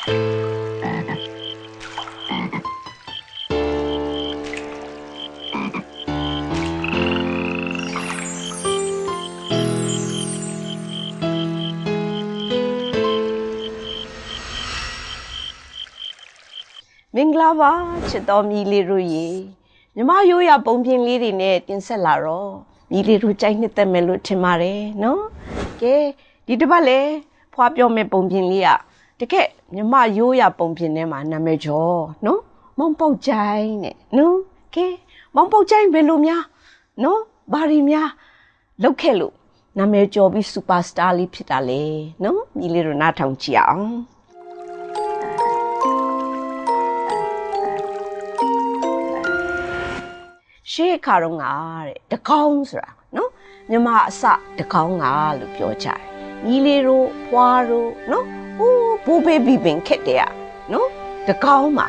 မင်္ဂလာပါချစ်တော်မြီလေးတို့ရေမြမရိုးရပုံပြင်လေးတွေနဲ့တင်ဆက်လာတော့မြီလေးတို့ကြိုက်နှစ်သက်မယ်လို့ထင်ပါတယ်နော်ကဲဒီတစ်ပတ်လဲဖွာပြောမယ့်ပုံပြင်လေးက တကယ်မြမရိုးရပုံပြင်ထဲမှာနာမည်ကျော်နော်မောင်ပေါက်ကြိုင်နဲ့နော်ကဲမောင်ပေါက်ကြိုင်ဘယ်လိုများနော်ဘာရီများလောက်ခဲ့လို့နာမည်ကျော်ပြီးစူပါစတာလေးဖြစ်တာလေနော်မြီလေးတို့နားထောင်ကြည့်အောင်ရှေးခါတော့ငါတဲ့တကောင်းဆိုတာနော်မြမအစတကောင်းငါလို့ပြောကြတယ်ညီလေးတို့ဖွားတို့နော်ဟိုး ဘိုးဘေးဘီပင်ခက်တဲ့อ่ะနော်တကောင်းမှာ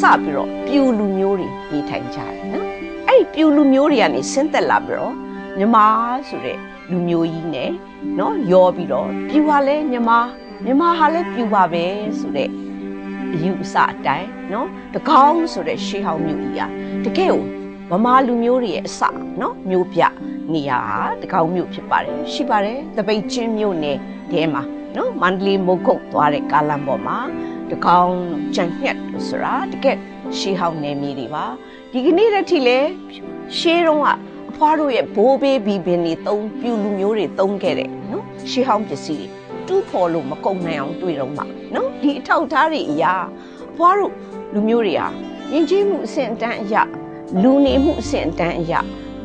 စပြီးတော့ပြူလူမျိုးတွေနေထိုင်ကြတယ်နော်အဲ့ဒီပြူလူမျိုးတွေကနေဆင်းသက်လာပြီးတော့မြမဆိုတဲ့လူမျိုးကြီးနဲ့နော်ရောပြီးတော့ပြူဟာလဲမြမမြမဟာလဲပြူပါပဲဆိုတဲ့အယူအဆအတိုင်းနော်တကောင်းဆိုတဲ့ရှေးဟောင်းမျိုးကြီးอ่ะတကယ်ကို ဗမာလူမျိုးတွေရဲ့အစနော်မျိုးပြနေရာတကောင်းမျိုးဖြစ်ပါတယ်ရှိပါတယ်တပိတ်ချင်းမျိုးနဲ့တဲမှာ နော်မန္တလေးမုတ်ကုတ်သွားတဲ့ကားလမ်းပေါ်မှာတကောင်းကြံညက်လို့ဆိုတာတကယ်ရှေးဟောင်းနေမြေတွေပါဒီကနေ့တည်းထိလေရှေးတုန်းကအဖွားတို့ရဲ့ဘိုးဘေးဘီဘင်တွေသုံးပြူလူမျိုးတွေသုံးခဲ့တဲ့နော်ရှေးဟောင်းပစ္စည်းတွေတူးဖော်လို့မကုန်နိုင်အောင်တွေ့တော့မှာနော်ဒီအထောက်အထားတွေအရာအဖွားတို့လူမျိုးတွေဟာယဉ်ကျေးမှုအဆင့်အတန်းအရာလူနေမှုအဆင့်အတန်းအရ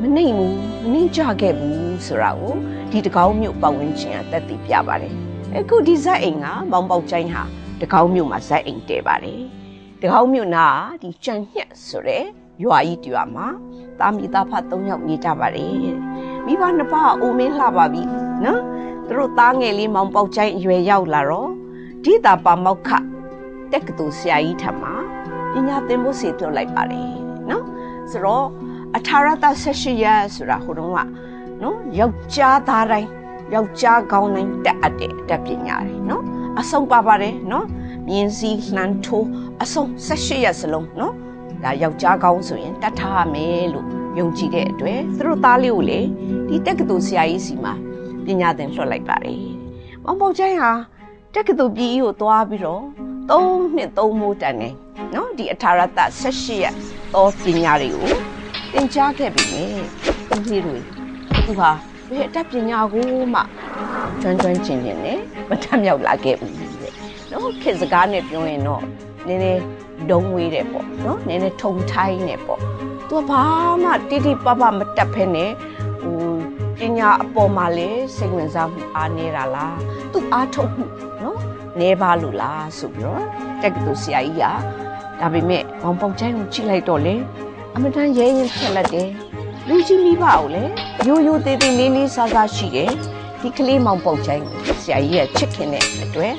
မနှိမ်ဘူးမနှိမ်ကြခဲ့ဘူးဆိုတာကိုဒီတကောင်းမြို့ပတ်ဝန်းကျင်ကသက်သေပြပါတယ် အခုဒီဇက်အိမ်ကမောင်ပေါက်ချိုင်းဟာတကောင်းမြို့မှာဇက်အိမ်တည်ပါတယ်တကောင်းမြို့နာဒီကြံညက်ဆိုတဲ့ရွာကြီးတူမှာတာမီသားဖတ်၃ယောက်နေကြပါတယ်မိဘနှစ်ပါးအိုမင်းလှပါပြီနော်သူတို့သားငယ်လေးမောင်ပေါက်ချိုင်းအရွယ်ရောက်လာတော့ဒီတာပါမောက်ခတက်ကတူဆရာကြီးထမှာပညာသင်ဖို့စီထုတ်လိုက်ပါတယ်နော်ဆိုတော့အထာရတ18ရက်ဆိုတာဟိုတုန်းကနော်ယောက်ျားသားတိုင်း ယောက်ျားကောင်းတိုင်းတက်အပ်တဲ့အတတ်ပညာတွေနော်အဆုံးပါပါတယ်နော်မြင်းစည်းလှန်ထိုးအဆုံး18ရက်စလုံးနော်ဒါယောက်ျားကောင်းဆိုရင်တတ်ထားရမယ်လို့ယုံကြည်တဲ့အတွက်သူတို့သားလေးကိုလေဒီတက္ကသိုလ်ဆရာကြီးစီမှာပညာသင်လွှတ်လိုက်ပါတယ်။မောင်ပေါချိုင်းဟာတက္ကသိုလ်ပြည်ကြီးကိုသွားပြီးတော့၃နှစ်၃မိုးတန်နေနော်ဒီအထာရတ18ရက်သောပညာတွေကိုသင်ကြားခဲ့ပြီလေ။ဦးလေးတွေသူဟာ ဘယ်အတတ်ပညာကိုမှကျွမ်းကျွမ်းကျင်ကျင်နဲ့မထမြောက်လာခဲ့ဘူးတဲ့။နော်ခေတ်စကားနဲ့ပြောရင်တော့နည်းနည်းဒုံဝေးတယ်ပေါ့နော်နည်းနည်းထုံထိုင်းနေပေါ့။ तू ဘာမှတိတိပပမတက်ဖဲနဲ့ဟိုပညာအပေါ်မှာလေစိတ်ဝင်စားမှုအားနေတာလား။ तू အားထုတ်မှုနော်နေပါလို့လားဆိုပြီးတော့တက်ကတူဆရာကြီးကဒါပေမဲ့ဘောင်ပေါက်ချိုင်းကိုကြည့်လိုက်တော့လေအမတန်ရဲရင်ဖြက်လက်တယ် လူကြီးမိဘကိုလေရိုးရိုးသေးသေးလေးလေးစားစားရှိတယ်ဒီကလေးမောင်ပေါက်ချိုင်းကိုဆရာကြီးရဲ့ချစ်ခင်တဲ့အတွက်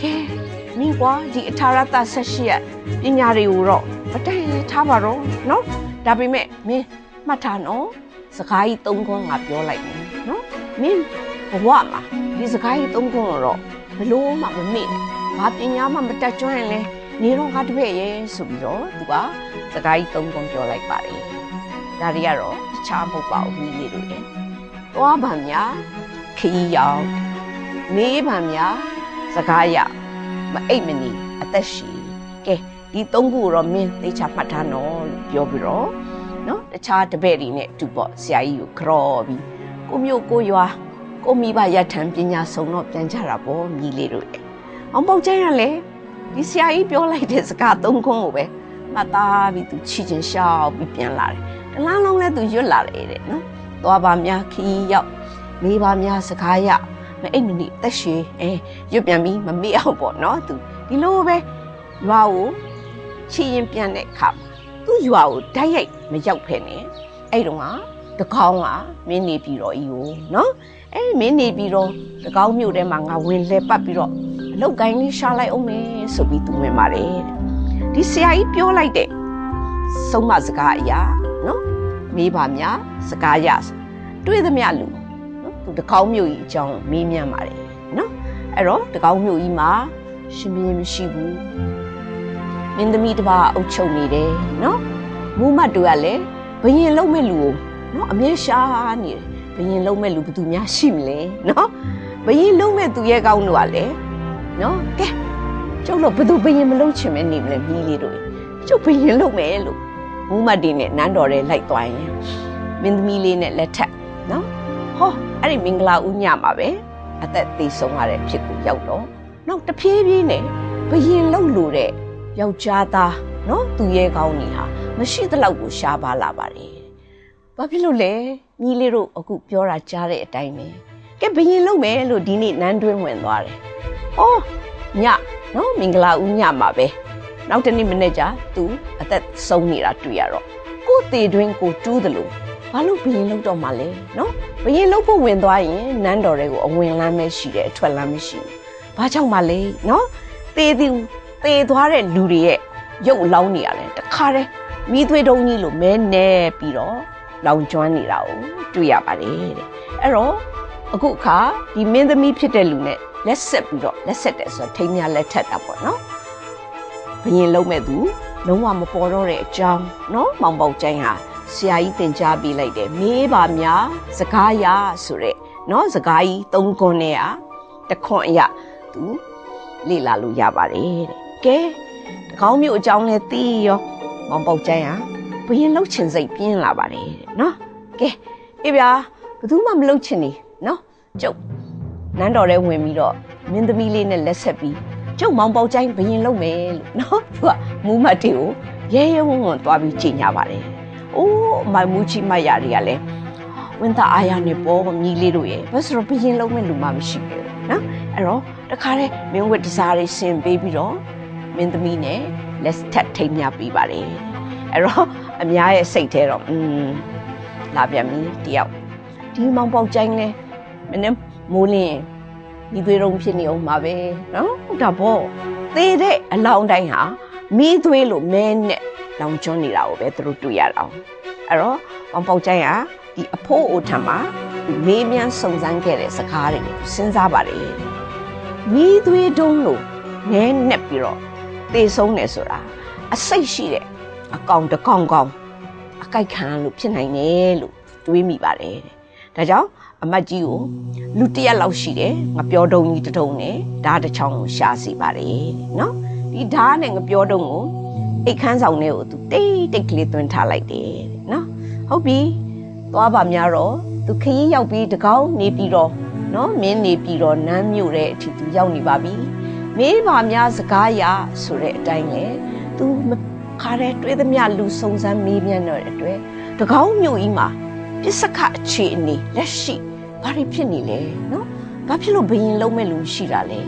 ကဲမင်းကွာဒီအထာရတဆက်ရှိရပညာတွေကိုတော့မတိုင်ထားပါတော့နော်ဒါပေမဲ့မင်းမှတ်ထားနော်စကားကြီးသုံးခွန်းငါပြောလိုက်မယ်နော်မင်းဘဝမှာဒီစကားကြီးသုံးခွန်းတော့ဘလို့မှမမေ့ဘာပညာမှမတတ်ကျွမ်းရင်လဲနေတော့ငါတပည့်ရဲ့ဆိုပြီးတော့သူကစကားကြီးသုံးခွန်းပြောလိုက်ပါတယ်ဒါတွေကတော့တ ခြားမဟုတ်ပါဘူးကြီးတွေလေသွားပါများခီးရောက်မေးပါများစကားရမအိတ်မနေအသက်ရှည်ကဲဒီသုံးခုတော့မင်းသိချမှတ်ထားနော်လို့ပြောပြီးတော့နော်တခြားတပည့်တွေနဲ့တူပေါ့ဆရာကြီးကိုကြော်ပြီးကိုမျိုးကိုရွာကိုမိဘရထံပညာဆုံးတော့ပြန်ကြတာပေါ့မြည်လေးတို့လေအောင်ပေါက်ကျန်းရလေဒီဆရာကြီးပြောလိုက်တဲ့စကားသုံးခုကိုပဲမှတ်သားပြီးသူချီချင်းရှောက်ပြီးပြန်လာတယ် တလားလုံးလဲသူရွတ်လာတယ်တဲ့နော်သွားပါများခီးရောက်မေးပါများစကားရမအိတ်မနေအသက်ရှည်အဲရွတ်ပြန်ပြီးမမေ့အောင်ပေါ့နော်သူဒီလိုပဲရွာကိုချီရင်ပြန်တဲ့အခါသူ့ရွာကိုဓာတ်ရိုက်မရောက်ဖ ೇನೆ အဲ့တုန်းကတကောင်းကမင်းနေပြီးတော့ဤကိုနော်အဲမင်းနေပြီးတော့တကောင်းမြို့ထဲမှာငါဝင်လဲပတ်ပြီးတော့အလုတ်ကိုင်းလေးရှာလိုက်အောင်မယ်ဆိုပြီးသူဝင်ပါတယ်ဒီဆရာကြီးပြောလိုက်တဲ့ဆုံးမစကားအရာနော် မေးပါများစကားရတွေ့သမျှလူနော်သူတကောင်းမြို့ကြီးအကြောင်းမေးမြန်းပါတယ်နော်အဲ့တော့တကောင်းမြို့ကြီးမှာရှင်မင်းမရှိဘူးမင်းသမီးတစ်ပါးအုပ်ချုပ်နေတယ်နော်မူမတ်တို့ကလည်းဘယင်လုံးမဲ့လူကိုနော်အမြဲရှာနေတယ်ဘယင်လုံးမဲ့လူဘယ်သူများရှိမလဲနော်ဘယင်လုံးမဲ့သူရဲ့ကောင်းတို့ကလည်းနော်ကဲကျုပ်တို့ဘယ်သူဘယင်မလုံးချင်မဲနေမလဲမြည်လေးတို့ကျုပ်ဘယင်လုံးမယ်လို့ မူမတ်ဒီနဲ့နန်းတော်ထဲလိုက်သွားရင်မင်းသမီးလေးနဲ့လက်ထက်နော်ဟောအဲ့ဒီမင်္ဂလာဦးညမှာပဲအသက်သေးဆုံးရတဲ့ဖြစ်ကိုရောက်တော့နောက်တဖြည်းဖြည်းနဲ့ဘယင်လုံးလို့တဲ့ယောက်ျားသားနော်သူရဲ့ကောင်းကြီးဟာမရှိသလောက်ကိုရှားပါလာပါတယ်။ဘာဖြစ်လို့လဲညီလေးတို့အခုပြောတာကြားတဲ့အတိုင်းပဲ။ကဲဘယင်လုံးမယ်လို့ဒီနေ့နန်းတွင်းဝင်သွားတယ်။အော်ညနော်မင်္ဂလာဦးညမှာပဲ။ နောက်တနေ့မနေ့ကျသူအသက်ဆုံးနေတာတွေ့ရတော့ကိုယ်သေးတွင်ကိုတူးတယ်လို့ဘာလို့ဘယင်လုံးတော့မှလဲနော်ဘယင်လုံးဖို့ဝင်သွားရင်နန်းတော်တွေကိုအဝင်လမ်းပဲရှိတယ်အထွက်လမ်းမရှိဘူး။ဘာကြောင့်မှလဲနော်သေသည်သေသွားတဲ့လူတွေရဲ့ရုပ်လောင်းနေရတယ်တခါတည်းမိသွေးတုံးကြီးလိုမဲနေပြီးတော့လောင်ကျွမ်းနေတာကိုတွေ့ရပါတယ်တဲ့အဲ့တော့အခုအခါဒီမင်းသမီးဖြစ်တဲ့လူနဲ့လက်ဆက်ပြီးတော့လက်ဆက်တယ်ဆိုတော့ထိမ်းများလက်ထက်တာပေါ့နော် ဘယင်လုံးမဲ့သူလုံးဝမပေါ်တော့တဲ့အကြောင်းနော်မောင်ပေါက်ကျိုင်းဟာဆရာကြီးတင် जा ပေးလိုက်တယ်မေးပါများစကားရဆိုတဲ့နော်စကားကြီးသုံးခွန်းနဲ့อ่ะတခွန်းအရာသူလေ့လာလို့ရပါတယ်တဲ့ကဲတကောင်းမျိုးအကြောင်းလဲသိရောမောင်ပေါက်ကျိုင်းဟာဘယင်လှုပ်ချင်စိတ်ပြင်းလာပါတယ်တဲ့နော်ကဲအေးဗျာဘယ်သူမှမလှုပ်ချင်နေနော်ကျုပ်နန်းတော်ထဲဝင်ပြီးတော့မင်းသမီးလေးနဲ့လက်ဆက်ပြီး ကျုပ်မောင်ပေါက်ကျိုင်းဘယင်လှုပ်မယ်လို့နော်သူကမူးမတ်တွေကိုရဲရဲဝံ့ဝံ့သွားပြီးချိန်ညာပါတယ်အိုးမိုင်မူချီမရတွေကလည်းဝင်သားအားရနေပေါ်မြည်လေးတို့ရဲ့ဘာလို့ဘယင်လှုပ်မဲ့လူမှမရှိဘူးနော်အဲ့တော့တခါတည်းမင်းဝတ်တစားလေးဆင်ပေးပြီးတော့မင်းသမီးနဲ့လက်ထပ်ထိမ်းမြပေးပါတယ်အဲ့တော့အများရဲ့စိတ်ထဲတော့อืมလာပြန်ပြီတယောက်ဒီမောင်ပေါက်ကျိုင်းလဲမင်းမိုးလင်း ဒီသွေးရုံဖြစ်နေအောင်ပါပဲနော်ဟုတ်တာပေါ့သေးတဲ့အလောင်းတိုင်းဟာမီးသွေးလို့မဲနဲ့လောင်ကျွမ်းနေတာကိုပဲသူတို့တွေ့ရတော့အဲ့တော့မောင်ပေါက်ကျိုင်းဟာဒီအဖိုးအိုထံမှာမေးမြန်းစုံစမ်းခဲ့တဲ့စကားတွေစဉ်းစားပါတယ်မီးသွေးတုံးလို့နဲနဲ့ပြီးတော့သေဆုံးတယ်ဆိုတာအစိတ်ရှိတဲ့အကောင်တကောင်ကောင်အကြိုက်ခံလို့ဖြစ်နိုင်တယ်လို့တွေးမိပါတယ်တဲ့ဒါကြောင့် အမတ်ကြီးကိုလူတရက်လောက်ရှိတယ်ငပြောတုံကြီးတထုံနဲ့ဓာတ်တစ်ချောင်းကိုရှာစီပါတယ်နော်ဒီဓာတ်နဲ့ငပြောတုံကိုအိတ်ခမ်းဆောင်ထဲကိုသူတိတ်တိတ်ကလေးသွင်းထားလိုက်တယ်နော်ဟုတ်ပြီသွားပါများတော့သူခရီးရောက်ပြီးတကောင်းနေပြီးတော့နော်မင်းနေပြီးတော့နမ်းမြို့တဲ့အထိသူရောက်နေပါပြီမေးပါများစကားရဆိုတဲ့အတိုင်းလေသူခါတဲ့တွေးသမျှလူစုံစမ်းမေးမြန်းတော့တဲ့အတွက်တကောင်းမြို့ကြီးမှာပစ္စကအခြေအနေလက်ရှိ ဘာတွေဖြစ်နေလဲနော်ဘာဖြစ်လို့ဘယင်လုံးမဲ့လူရှိတာလဲ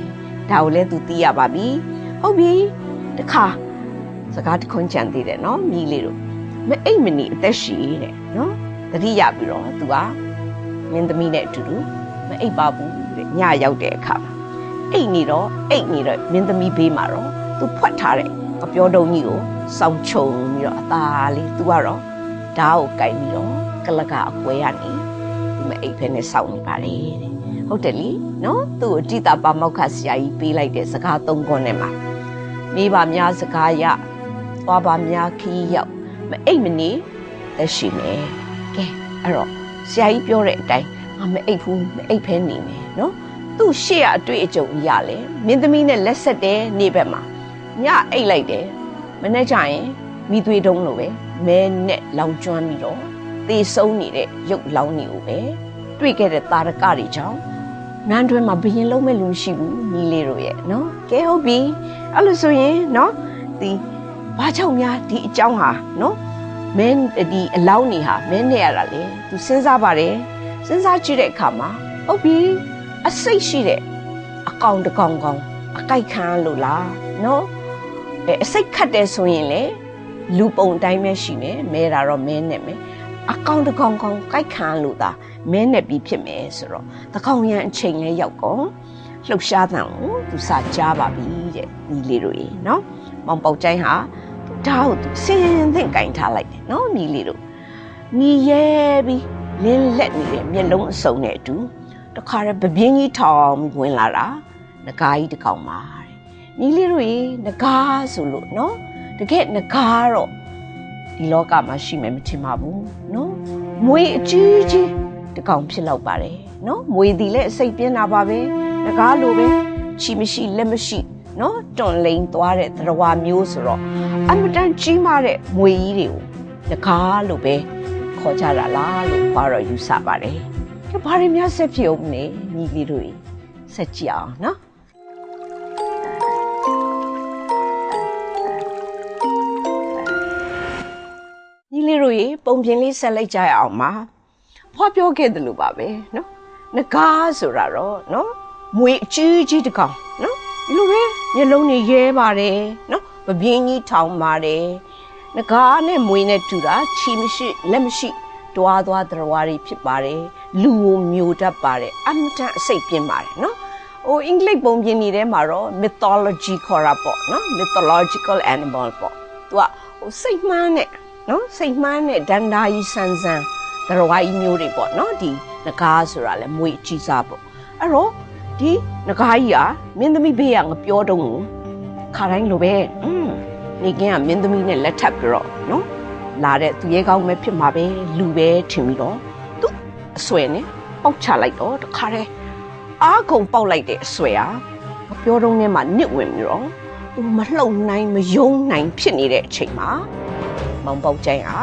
ဒါကိုလည်းသူသိရပါပြီဟုတ်ပြီတခါစကားတခွန်းကြံသေးတယ်နော်မြည်လေးတို့မအိတ်မနေအသက်ရှိတဲ့နော်တတိယပြီးတော့သူကမင်းသမီးနဲ့အတူတူမအိတ်ပါဘူးတဲ့ညရောက်တဲ့အခါမှာအိတ်နေတော့အိတ်နေတော့မင်းသမီးဘေးမှာတော့သူဖွက်ထားတဲ့အပြောတုံးကြီးကိုစောင်းချုံပြီးတော့အသာလေးသူကတော့ဓာတ်ကိုကင်ပြီးတော့ကလကအကွဲရနေဒီ မအိတ်ဖဲနဲ့စောင်းနေပါလေတဲ့ဟုတ်တယ်လीနော်သူ့ကိုတိတာပါမောက်ခဆရာကြီးပေးလိုက်တဲ့စကားသုံးခွန်းနဲ့မှာမိဘများစကားရသွားပါများခီးရောက်မအိတ်မနေသက်ရှိမယ်ကဲအဲ့တော့ဆရာကြီးပြောတဲ့အတိုင်းငါမအိတ်ဘူးမအိတ်ဖဲနေမယ်နော်သူ့ရှေ့အတွေ့အကြုံကြီးရလဲမင်းသမီးနဲ့လက်ဆက်တဲ့နေ့ဘက်မှာညအိတ်လိုက်တယ်မနေ့ကျရင်မိသွေးတုံးလိုပဲမဲနဲ့လောင်ကျွမ်းပြီးတော့ သေဆုံးနေတဲ့ရုပ်လောင်းနေကိုပဲတွေ့ခဲ့တဲ့တာရကတွေကြောင့်နန်းတွင်းမှာဘယင်လုံးမဲ့လူရှိဘူးညီလေးတို့ရဲ့နော်ကဲဟုတ်ပြီအဲ့လိုဆိုရင်နော်ဒီဘာကြောင့်များဒီအကြောင်းဟာနော်မင်းဒီအလောင်းနေဟာမင်းနဲ့ရတာလေသူစဉ်းစားပါတယ်စဉ်းစားကြည့်တဲ့အခါမှာဟုတ်ပြီအစိတ်ရှိတဲ့အကောင်တကောင်ကောင်အကြိုက်ခံလို့လားနော်အဲအစိတ်ခတ်တယ်ဆိုရင်လေလူပုံတိုင်းပဲရှိမယ်မဲတာတော့မင်းနဲ့မယ် အကောင်တကောင်ကောင်ကြိုက်ခံလို့သာမင်းနဲ့ပြီးဖြစ်မယ်ဆိုတော့တကောင်ရန်အချိန်လေးရောက်ကောလှုပ်ရှားတဲ့ကိုသူစာကြားပါပြီတဲ့ညီလေးတို့ရေနော်မောင်ပေါက်ကျိုင်းဟာဓာတ်ကိုသူစင်းသင့်ကင်ထားလိုက်တယ်နော်ညီလေးတို့ညီရဲပြီးလင်းလက်နေတဲ့မျက်လုံးအစုံနဲ့အတူတခါရပပြင်းကြီးထောင်ဝင်လာတာငကားကြီးတစ်ကောင်ပါတဲ့ညီလေးတို့ရေငကားဆိုလို့နော်တကယ်ငကားတော့ ဒီလောကမှာရှိမယ်မထင်ပါဘူးနော်မွေအကြီးကြီးတကောင်ဖြစ်လောက်ပါတယ်နော်မွေဒီလည်းအစိတ်ပြင်းတာပါပဲငကားလိုပဲချီမရှိလက်မရှိနော်တွန်လိန်သွားတဲ့သရဝါမျိုးဆိုတော့အမတန်ကြီးမားတဲ့မွေကြီးတွေကိုငကားလိုပဲခေါ်ကြတာလားလို့ဘာတော့ယူဆပါတယ်။ဘာတွေများဆက်ဖြစ်အောင်လဲညီလေးတို့ဆက်ကြည့်အောင်နော် ရေပုံပြင်လေးဆက်လိုက်ကြရအောင်ပါဖွားပြောခဲ့တယ်လို့ပါပဲနော်ငကားဆိုတာတော့နော်မွေအကြီးကြီးတကောင်နော်ဒီလိုပဲမျက်လုံးတွေရဲပါတယ်နော်ပပြင်းကြီးထောင်ပါတယ်ငကားနဲ့မွေနဲ့တူတာချီမရှိလက်မရှိတွားသွားသရဝါတွေဖြစ်ပါတယ်လူကိုမျိုးတတ်ပါတယ်အမတန်အစိတ်ပြင်းပါတယ်နော်ဟိုအင်္ဂလိပ်ပုံပြင်နေတဲ့မှာတော့ mythology ခေါ်တာပေါ့နော် mythological animal ပေါ့သူကဟိုစိတ်မှန်းနဲ့ နော်စိတ်မှန်းတဲ့ဒန္တာကြီးဆန်းဆန်းဒရဝိုင်းမျိုးတွေပေါ့နော်ဒီငကားဆိုတာလဲမွေကြီးစားပေါ့အဲ့တော့ဒီငကားကြီးကမင်းသမီးဘေးကငပြောတုံးကိုခါတိုင်းလိုပဲอืมနေကင်းကမင်းသမီးနဲ့လက်ထပ်ပြီးတော့နော်လာတဲ့သူရဲကောင်းပဲဖြစ်မှာပဲလူပဲထင်ပြီးတော့သူအဆွဲနဲ့ပေါက်ချလိုက်တော့တခါတည်းအာကုံပေါက်လိုက်တဲ့အဆွဲဟာမပြောတော့နဲ့မှနစ်ဝင်ပြီးတော့သူမလှုပ်နိုင်မယုံနိုင်ဖြစ်နေတဲ့အချိန်မှာ မောင်ပေါက်ကျိုင်းဟာ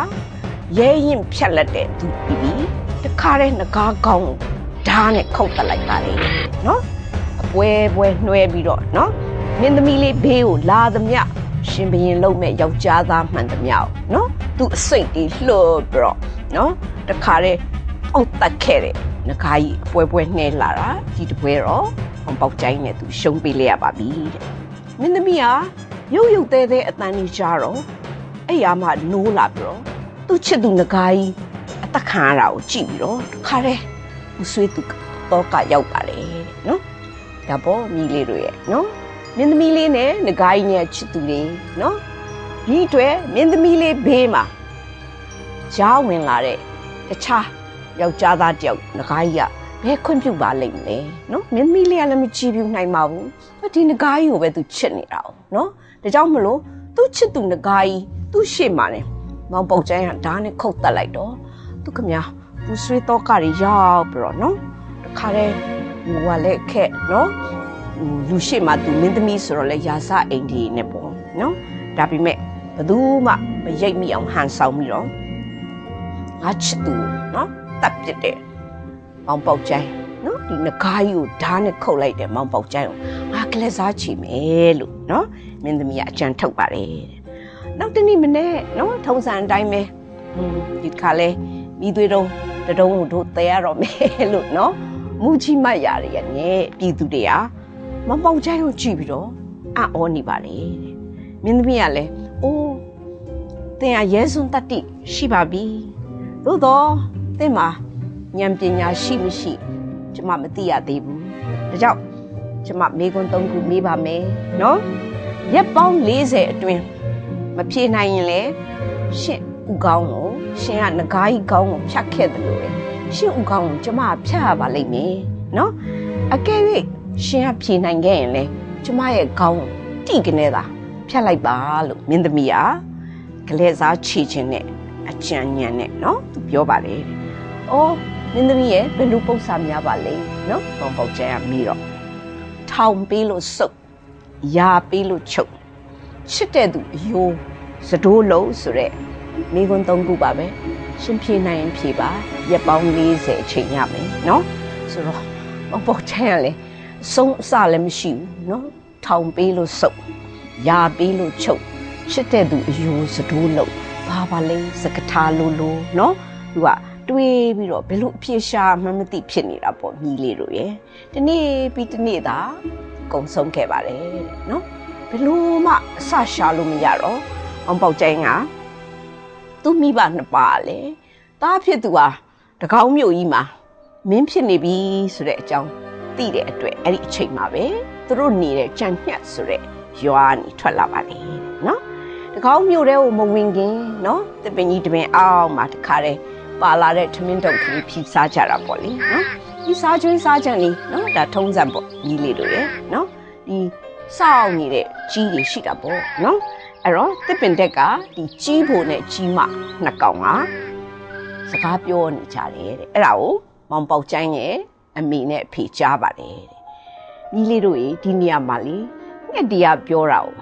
ရဲရင်ဖြတ်လက်တဲ့သူပြီးပြီးတခါတည်းငကားကောင်းဓာတ်နဲ့ခုတ်တက်လိုက်ပါလေနော်အပွဲပွဲနှွဲပြီးတော့နော်မင်းသမီးလေးဘေးကိုလာသမျှရှင်ဘရင်လုံးမဲ့ယောက်ျားသားမှန်သမျှနော်သူအစိတ်တွေလှုပ်ပြီးတော့နော်တခါတည်းအောက်တက်ခဲ့တဲ့ငကားကြီးအပွဲပွဲနှဲလာတာဒီတပွဲတော့အောင်ပေါက်ကျိုင်းနဲ့သူရှုံးပေးလိုက်ရပါပြီတဲ့မင်းသမီးဟာရုပ်ရုပ်သေးသေးအတန်ကြီးကြားတော့ အဲ့ရမှနိုးလာပြီးတော့သူ့ချစ်သူငကားကြီးအသက်ခံရတာကိုကြည့်ပြီးတော့တခါတည်းသူဆွေးသူတော့ကရောက်ပါလေတဲ့နော်ဒါပေါ့မိလေးတို့ရဲ့နော်မင်းသမီးလေးနဲ့ငကားကြီးနဲ့ချစ်သူတွေနော်ဒီအတွက်မင်းသမီးလေးဘေးမှာကြားဝင်လာတဲ့တခြားယောက်ျားသားတယောက်ငကားကြီးကဘယ်ခွင့်ပြုပါလိမ့်မလဲနော်မင်းသမီးလေးကလည်းမကြည့်ပြနိုင်ပါဘူးဒီငကားကြီးကိုပဲသူချစ်နေတာ哦နော်ဒါကြောင့်မလို့သူချစ်သူငကားကြီး သူ့ရှေ့မှာနေမောင်ပုတ်ကျန်းကဓာတ်နဲ့ခုတ်တက်လိုက်တော့သူခမညာသူဆွေးတော့ကတွေရောက်ပြီးတော့နော်တခါတည်းဟိုကလည်းခက်နော်လူရှိမှသူမင်းသမီးဆိုတော့လေရာဇအိမ်ဒီနဲ့ပေါ့နော်ဒါပေမဲ့ဘသူမှမရိပ်မိအောင်ဟန်ဆောင်ပြီးတော့ငါချစ်သူနော်တပ်ပြစ်တယ်မောင်ပေါက်ချိုင်းနော်ဒီငကားကြီးကိုဓာတ်နဲ့ခုတ်လိုက်တယ်မောင်ပေါက်ချိုင်းကိုငါကလေးစားချီမယ်လို့နော်မင်းသမီးကအကြံထုတ်ပါတယ် နောက်တနေ့မနေ့နော်ထုံးစံအတိုင်းပဲဒီခါလဲမိသွေးတုံးတတုံးကိုတို့တဲရတော့မယ်လို့နော်မူကြီးမရရရဲ့ပြည်သူတွေကမပေါက်ချိုင်းကိုကြည့်ပြီးတော့အံ့ဩနေပါလေတဲ့မင်းသမီးကလည်းအိုးတင်ရရဲစွန်းတတိရှိပါပြီသို့တော့တင်မှာဉာဏ်ပညာရှိမရှိကျမမသိရသေးဘူးဒါကြောင့်ကျမမေကွန်း၃ခုမေးပါမယ်နော်ရက်ပေါင်း40အတွင်း မဖြေနိုင်ရင်လေရှင့်ဥကောင်းကိုရှင်ကငကားကြီးကောင်းကိုဖြတ်ခဲ့တယ်လို့လေရှင့်ဥကောင်းကိုကျမဖြတ်ရပါလိမ့်မယ်နော်အကယ်၍ရှင်ကဖြေနိုင်ခဲ့ရင်လေကျမရဲ့ကောင်းတိကနေသာဖြတ်လိုက်ပါလို့မင်းသမီးကကလေးစားချီခြင်းနဲ့အကြံဉာဏ်နဲ့နော်သူပြောပါလေ။အော်မင်းသမီးရဲ့ဘယ်လိုပုံစံများပါလဲနော်။ဘောင်ပေါက်ကျဲရမီတော့ထောင်ပေးလို့စုပ်ယာပေးလို့ချုပ် ချစ်တဲ့သူအယိုးစတိုးလုံးဆိုတဲ့မိကွန်းသုံးခုပါပဲရှင်ဖြေနိုင်ရင်ဖြေပါရက်ပေါင်း40အချိန်ရမယ်နော်ဆိုတော့ဘောင်ပေါက်ကျဲရလေဆုံးအစလည်းမရှိဘူးနော်ထောင်ပေးလို့စုပ်ယာပေးလို့ချုပ်ချစ်တဲ့သူအယိုးစတိုးလုံးဘာပါလဲစကထားလိုလိုနော်သူကတွေးပြီးတော့ဘယ်လိုအဖြစ်ရှာမှမသိဖြစ်နေတာပေါ့ညီလေးတို့ရဲ့ဒီနေ့ပြီးဒီနေ့သာကုံဆုံးခဲ့ပါတယ်နော် ဘယ်လိုမှအဆရှာလို့မရတော့အောင်ပေါက်ကျိုင်းကသူ့မိဘနှစ်ပါးလေတားဖြစ်သူဟာတကောင်းမြို့ကြီးမှာမင်းဖြစ်နေပြီဆိုတဲ့အကြောင်းသိတဲ့အတွက်အဲ့ဒီအချိန်မှာပဲသူတို့နေတဲ့ကြံ့ညှက်ဆိုတဲ့ရွာနေထွက်လာပါလေနော်တကောင်းမြို့တဲကိုမဝင်ခင်နော်တပင်ကြီးတပင်အောက်မှာတခါတည်းပါလာတဲ့ထမင်းတုပ်ကလေးဖြီးစားကြတာပေါ့လေနော်ဒီစားကျွင်းစားကြံလေးနော်ဒါထုံးစံပေါ့ညီလေးတို့ရဲ့နော်ဒီ စောင့်နေတဲ့ကြီးတွေရှိတာပေါ့နော်အဲ့တော့တစ်ပင်တက်ကဒီကြီးဖို့နဲ့ကြီးမနှစ်ကောင်ကစကားပြောနေကြတယ်တဲ့အဲ့ဒါကိုမောင်ပေါက်ကျန်းရဲ့အမေနဲ့အဖေကြားပါတယ်တဲ့ညီလေးတို့ရေဒီနေရာမှာလေငှက်တရားပြောတာကို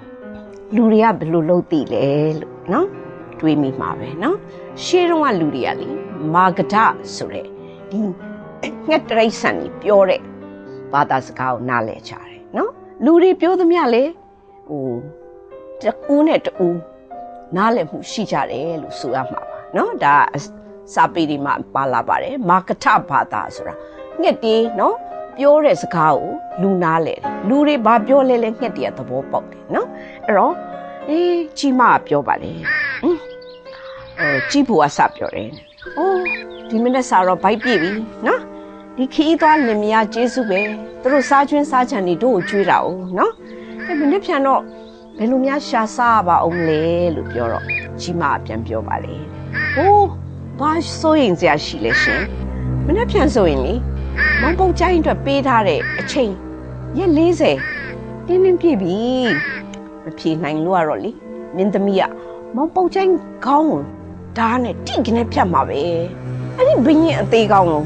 လူတွေကဘယ်လိုလုပ်သိလဲလို့နော်တွေးမိမှာပဲနော်ရှေးတုန်းကလူတွေကလေမာဂဒဆိုတဲ့ဒီငှက်တရိတ်ဆန်ကြီးပြောတဲ့ဘာသာစကားကိုနားလည်ကြတယ်နော် လူတွေပြောသမျှလေဟိုတကူးနဲ့တူနားလည်မှုရှိကြတယ်လို့ဆိုရမှာပါနော်ဒါစာပေဒီမှာပါလာပါတယ်မာကထဘာသာဆိုတာငှက်တေးနော်ပြောတဲ့စကားကိုလူနားလဲတယ်လူတွေဘာပြောလဲလဲငှက်တည်းကသဘောပေါက်တယ်နော်အဲ့တော့အေးကြီးမကပြောပါလေဟင်းအဲကြီးဘူကစပြောတယ်အိုးဒီမနေ့စာတော့ဘိုက်ပြည့်ပြီနော် ဒီခီးသွားလင်မယားကျေးဇူးပဲသူတို့စားကျွင်းစားချန်နေတို့ကိုကျွေးတာ哦နော်အဲ့မနေ့ပြန်တော့ဘယ်လိုများရှာစားပါအောင်လဲလို့ပြောတော့ကြီးမပြန်ပြောပါလေဟိုးဘာစိုးရင်စရာရှိလဲရှင်မနေ့ပြန်ဆိုရင်လေမောင်ပုတ်ချိုင်းအတွက်ပေးထားတဲ့အချိန်ရက်40တင်းတင်းပြည့်ပြီမဖြေနိုင်လို့ရတော့လေမင်းသမီးကမောင်ပုတ်ချိုင်းခေါင်းကိုဓာတ်နဲ့တိကနေဖြတ်မှာပဲအဲ့ဒီဘင်းရင်အသေးကောင်းကို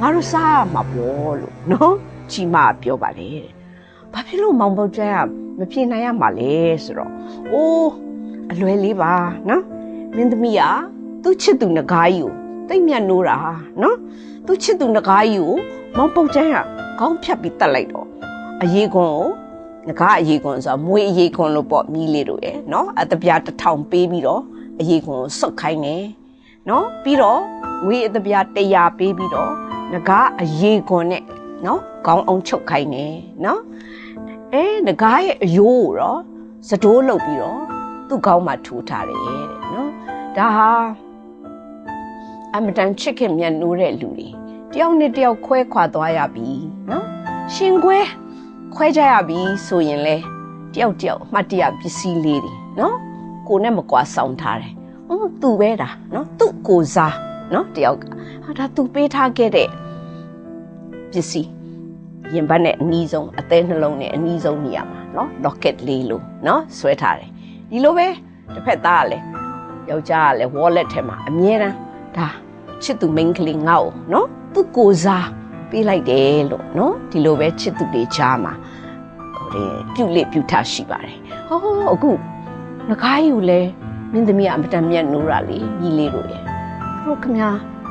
ငါတို့စားရမှာပေါ့လို့နော်ကြီးမပြောပါလေတဲ့ဘာဖြစ်လို့မောင်ပုတ်ချိုင်းကမဖြေနိုင်ရမှာလဲဆိုတော့အိုးအလွယ်လေးပါနော်မင်းသမီးကသူ့ချစ်သူငကားကြီးကိုတိတ်မြတ်နိုးတာနော်သူ့ချစ်သူငကားကြီးကိုမောင်ပုတ်ချိုင်းကခေါင်းဖြတ်ပြီးတတ်လိုက်တော့အရေးကွန်ကိုငကားအရေးကွန်ဆိုတာမွေးအရေးကွန်လို့ပေါ့မြည်လေးတို့ရဲ့နော်အတပြားတစ်ထောင်ပေးပြီးတော့အရေးကွန်ကိုစုတ်ခိုင်းတယ်နော်ပြီးတော့ငွေအတပြား100ပေးပြီးတော့ ငကားအရေးကွန်နဲ့နော်ခေါင်းအောင်ချုပ်ခိုင်းတယ်နော်အဲငကားရဲ့အယိုးကိုတော့စတိုးလုတ်ပြီးတော့သူ့ခေါင်းမှာထိုးထားတယ်တဲ့နော်ဒါဟာအမတန်ချစ်ခင်မြတ်နိုးတဲ့လူတွေတယောက်နဲ့တယောက်ခွဲခွာသွားရပြီနော်ရှင်ခွဲခွဲကြရပြီဆိုရင်လေတယောက်တယောက်အမှတ်တရပစ္စည်းလေးတွေနော်ကိုနဲ့မကွာဆောင်ထားတယ်ဟိုသူပဲတာနော်သူ့ကိုစားနော်တယောက်ကဟာဒါသူပေးထားခဲ့တဲ့ ပစ္စည်းရင်ဘတ်နဲ့အနီးဆုံးအသေးနှလုံးနဲ့အနီးဆုံးနေရာမှာနော် locket လေးလို့နော်ဆွဲထားတယ်ဒီလိုပဲတစ်ဖက်သားကလည်းယောက်ျားကလည်း wallet ထဲမှာအမြဲတမ်းဒါချစ်သူ main ကလေးငေါ့နော်သူ့ကိုစားပေးလိုက်တယ်လို့နော်ဒီလိုပဲချစ်သူတွေကြားမှာဟိုတဲ့ပြုတ်လေပြုတ်ထရှိပါတယ်ဟောအခုငကားယူလဲမင်းသမီးကအမတန်မြတ်နိုးတာလေညီလေးတို့ရဲ့သူတို့ခမ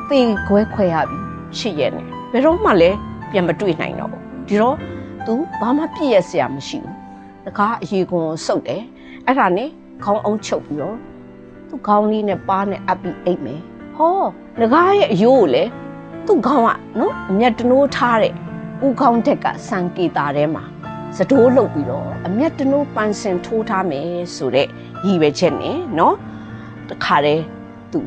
သေခွဲခွဲရပြီရှစ်ရက်နဲ့ဘယ်တော့မှလည်း ပြန်မတွေ့နိုင်တော့ဘူးဒီတော့ तू ဘာမှပြည့်ရစရာမရှိဘူးငကားအရေကွန်ကိုစုပ်တယ်အဲ့ဒါနဲ့ခေါင်းအောင်ချုပ်ပြီးတော့သူ့ခေါင်းလေးနဲ့ပါးနဲ့အပ်ပြီးအိတ်မယ်ဟောငကားရဲ့အယိုးကိုလည်းသူ့ခေါင်းကနော်အမျက်တနိုးထားတဲ့ဦးခေါင်းတက်ကစံကေတာထဲမှာစတိုးလုတ်ပြီးတော့အမျက်တနိုးပန်းစင်ထိုးထားမယ်ဆိုတဲ့ရည်ပဲချက်နဲ့နော်တခါတည်းသူ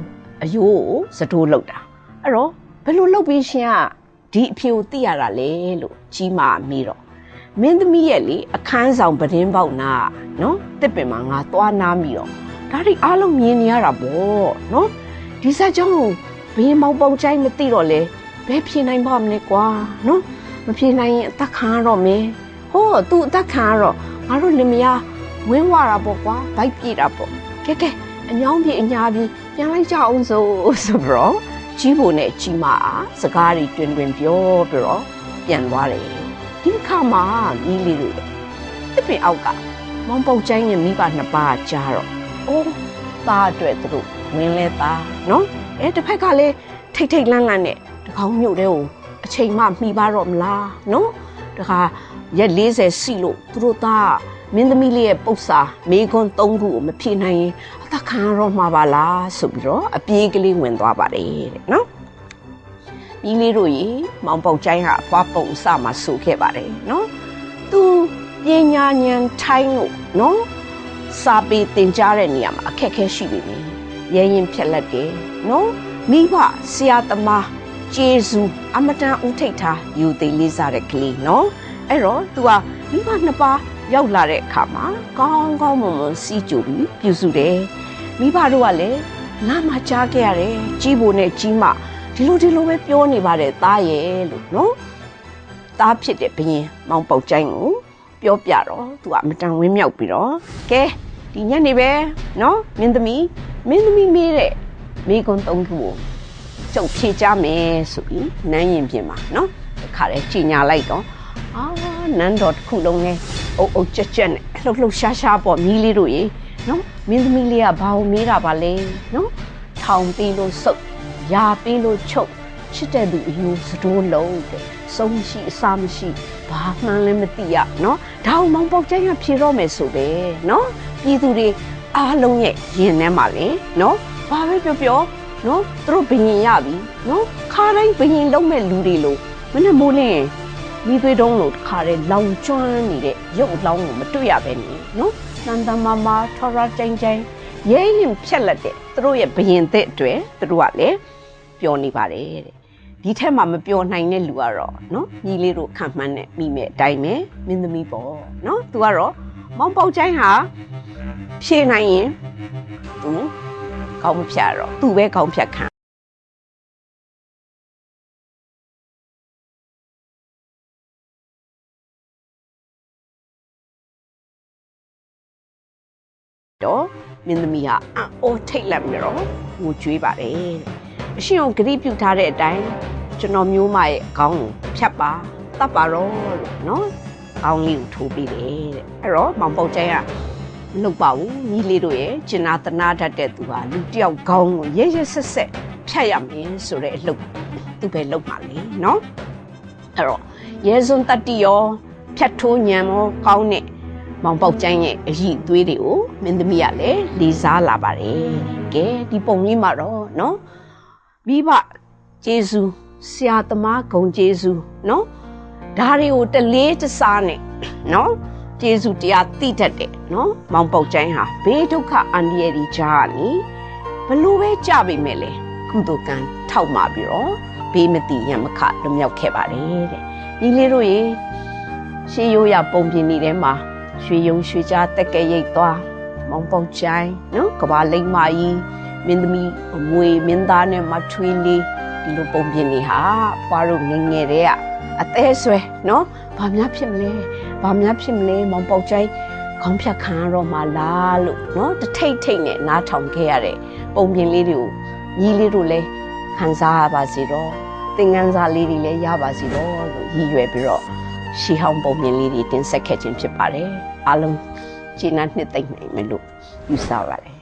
အယိုးကိုစတိုးလုတ်တာအဲ့တော့ဘယ်လိုလုတ်ပြီးရှင်က ဒီအဖြေကိုသိရတာလဲလို့ကြီးမာမေးတော့မင်းသမီးရဲ့လေအခန်းဆောင်ပဒင်းပေါက်နာနော်တစ်ပင်မှာငါသွားနာမိတော့ဒါတွေအားလုံးမြင်နေရတာပေါ့နော်ဒီဆက်ကြောင်းကိုဘင်းမောင်ပေါက်ချိုင်းမသိတော့လေဘယ်ဖြေနိုင်ပါမလဲကွာနော်မဖြေနိုင်ရင်အသက်ခံရတော့မယ်ဟောသူအသက်ခံရတော့ငါတို့လင်မယားဝင်းဝတာပေါ့ကွာဗိုက်ပြေတာပေါ့ကဲကဲအညောင်းပြေအညာပြေပြန်လိုက်ကြအောင်ဆိုဆိုပြီးတော့ ကြီးဖို့နဲ့ကြီးမအားစကားတွေတွင်တွင်ပြောပြီးတော့ပြန်သွားတယ်ဒီခါမှာမိလေးတို့တစ်ပင်အောက်ကမောင်ပုတ်ချိုင်းရဲ့မိဘနှစ်ပါးကြားတော့အိုးသားအတွက်သူတို့ဝင်လဲသားနော်အဲတစ်ဖက်ကလည်းထိတ်ထိတ်လန့်လန့်နဲ့တကောင်းမြို့တဲ့ကိုအချိန်မှမှီပါတော့မလားနော်တခါရက်40စီလို့သူတို့သား မင်းသမီးလေးရဲ့ပု္ပ္ပာမေခွန်း၃ခုကိုမဖြေနိုင်ရင်အသက်ခံရတော့မှာပါလားဆိုပြီးတော့အပြေးကလေးဝင်သွားပါတယ်တဲ့နော်ပြီးလေးတို့ရေမောင်ပေါက်ချိုင်းဟာအဖွားပုံစမှာဆိုခဲ့ပါတယ်နော်သူပညာဉာဏ်ထိုင်းလို့နော်စာပေသင်ကြားတဲ့နေရာမှာအခက်အခဲရှိပြီလေရဲရင်ဖြက်လက်တယ်နော်မိဘဆရာသမားကျေးဇူးအမတန်ဦးထိတ်ထားယူသိလေးစားတဲ့ကလေးနော်အဲ့တော့ तू ကမိဘနှစ်ပါး ရောက်လာတဲ့အခါမှာကောင်းကောင်းမွန်မွန်စီးကြိုပြီးပြုစုတယ်မိဘတို့ကလည်းလာမကြားခဲ့ရတယ်ကြီးဖို့နဲ့ကြီးမဒီလိုဒီလိုပဲပြောနေပါတယ်သားရဲ့လို့နော်သားဖြစ်တဲ့ဘရင်မောင်ပေါက်ချိုင်းကိုပြောပြတော့သူကအမတန်ဝင်းမြောက်ပြီးတော့ကဲဒီညနေပဲနော်မင်းသမီးမင်းသမီးမေးတဲ့မိကွန်းသုံးခုကိုကျုပ်ဖြေကြမယ်ဆိုပြီးနန်းရင်ပြင်မှာနော်တခါလေကြည်ညာလိုက်တော့အာနန်းတော်တစ်ခုလုံးလဲ အုပ်အုပ်ကြက်ကြက်နဲ့လှုပ်လှုပ်ရှားရှားပေါ့မြီးလေးတို့ရေနော်မင်းသမီးလေးကဘာကိုမေးတာပါလဲနော်ထောင်ပြီးလို့စုပ်ရာပြီးလို့ချုပ်ချစ်တဲ့သူအယူစတိုးလုံးတဲ့ဆုံးရှိအစာမရှိဘာမှန်းလည်းမသိရနော်ဒါအောင်မောင်ပေါက်ကျန်းကဖြေတော့မယ်ဆိုပဲနော်ပြည်သူတွေအားလုံးရဲ့ရင်ထဲမှာလေနော်ဘာပဲပြောပြောနော်သူတို့ဘယင်ရပြီနော်ခါတိုင်းဘယင်လုံးမဲ့လူတွေလို့မနဲ့မိုးလင်း မိသွေးတုံးလို့ခါတဲ့လောင်ကျွမ်းနေတဲ့ရုပ်လောင်းကိုမတွေ့ရပဲနေနော်တန်တန်မာမာထော်ရကြိုင်ကြိုင်ရဲရင်ဖြက်လက်တဲ့သူတို့ရဲ့ဘယင်တဲ့အတွက်သူတို့ကလည်းပြောနေပါတယ်တဲ့ဒီထက်မှမပြောနိုင်တဲ့လူကတော့နော်ညီလေးတို့ခံမှန်းနဲ့မိမဲ့အတိုင်းပဲမင်းသမီးပေါ့နော်သူကတော့မောင်ပေါက်ချိုင်းဟာဖြေနိုင်ရင်သူကောင်းမဖြတ်တော့သူပဲကောင်းဖြတ်ခံ တော့မင်းသမီးဟာအော်ထိတ်လက်ပြီးတော့ငိုကြွေးပါတယ်တဲ့အရှင်အောင်ဂရိပြုထားတဲ့အတိုင်းကျွန်တော်မျိုးမရဲ့အကောင်းကိုဖြတ်ပါတတ်ပါတော့လို့နော်ကောင်းလေးကိုထိုးပေးတယ်တဲ့အဲ့တော့မောင်ပေါက်ကျိုင်းကမလုပ်ပါဘူးညီလေးတို့ရဲ့ကျင်နာတနာတတ်တဲ့သူဟာလူတယောက်ကောင်းကိုရဲရဲဆက်ဆက်ဖြတ်ရမယ်ဆိုတဲ့အလုပ်သူပဲလုပ်ပါလေနော်အဲ့တော့ရဲစွန်းတတ္တိရောဖြတ်ထိုးညံရောကောင်းတဲ့ မောင်ပေါက်ကျိုင်းရဲ့အည်သွေးတွေကိုမင်းသမီးကလည်းလေးစားလာပါတယ်ကဲဒီပုံလေးမှာတော့နော်မိဘဂျေဇူးဆရာသမားဂုံဂျေဇူးနော်ဒါတွေကိုတလေးတစားနဲ့နော်ဂျေဇူးတရားသိတတ်တယ်နော်မောင်ပေါက်ကျိုင်းဟာဘေးဒုက္ခအန္တရာယ်ကြီးကြားကနေဘလို့ပဲကြပေမဲ့လေကုသိုလ်ကံထောက်มาပြီးတော့ဘေးမတိရမခလွမြောက်ခဲ့ပါတယ်တဲ့ဒီလေးတို့ရေရှေးရိုးရပုံပြင်နေထဲမှာ ရွှေယုံရွှေကြားတက်ကဲရိတ်သွားမောင်ပေါက်ချိုင်းနော်ကဘာလိမ့်မကြီးမင်းသမီးအမွေမင်းသားနဲ့မထွေးလေးဒီလိုပုံပြင်နေဟာဖွားတို့ငယ်ငယ်တည်းကအသေးဆွဲနော်ဘာများဖြစ်မလဲဘာများဖြစ်မလဲမောင်ပေါက်ချိုင်းခေါင်းဖြတ်ခံရတော့မှလားလို့နော်တထိတ်ထိတ်နဲ့နားထောင်ခဲ့ရတဲ့ပုံပြင်လေးတွေကိုညီလေးတို့လည်းခံစားရပါစေတော့သင်ငန်းစာလေးတွေလည်းရပါစေတော့လို့ရည်ရွယ်ပြီးတော့ ရှီဟောင်းပုံပြင်လေးတွေတင်ဆက်ခဲ့ခြင်းဖြစ်ပါတယ်အားလုံးကျေနပ်နှစ်သိမ့်နိုင်မယ်လို့ယူဆပါတယ်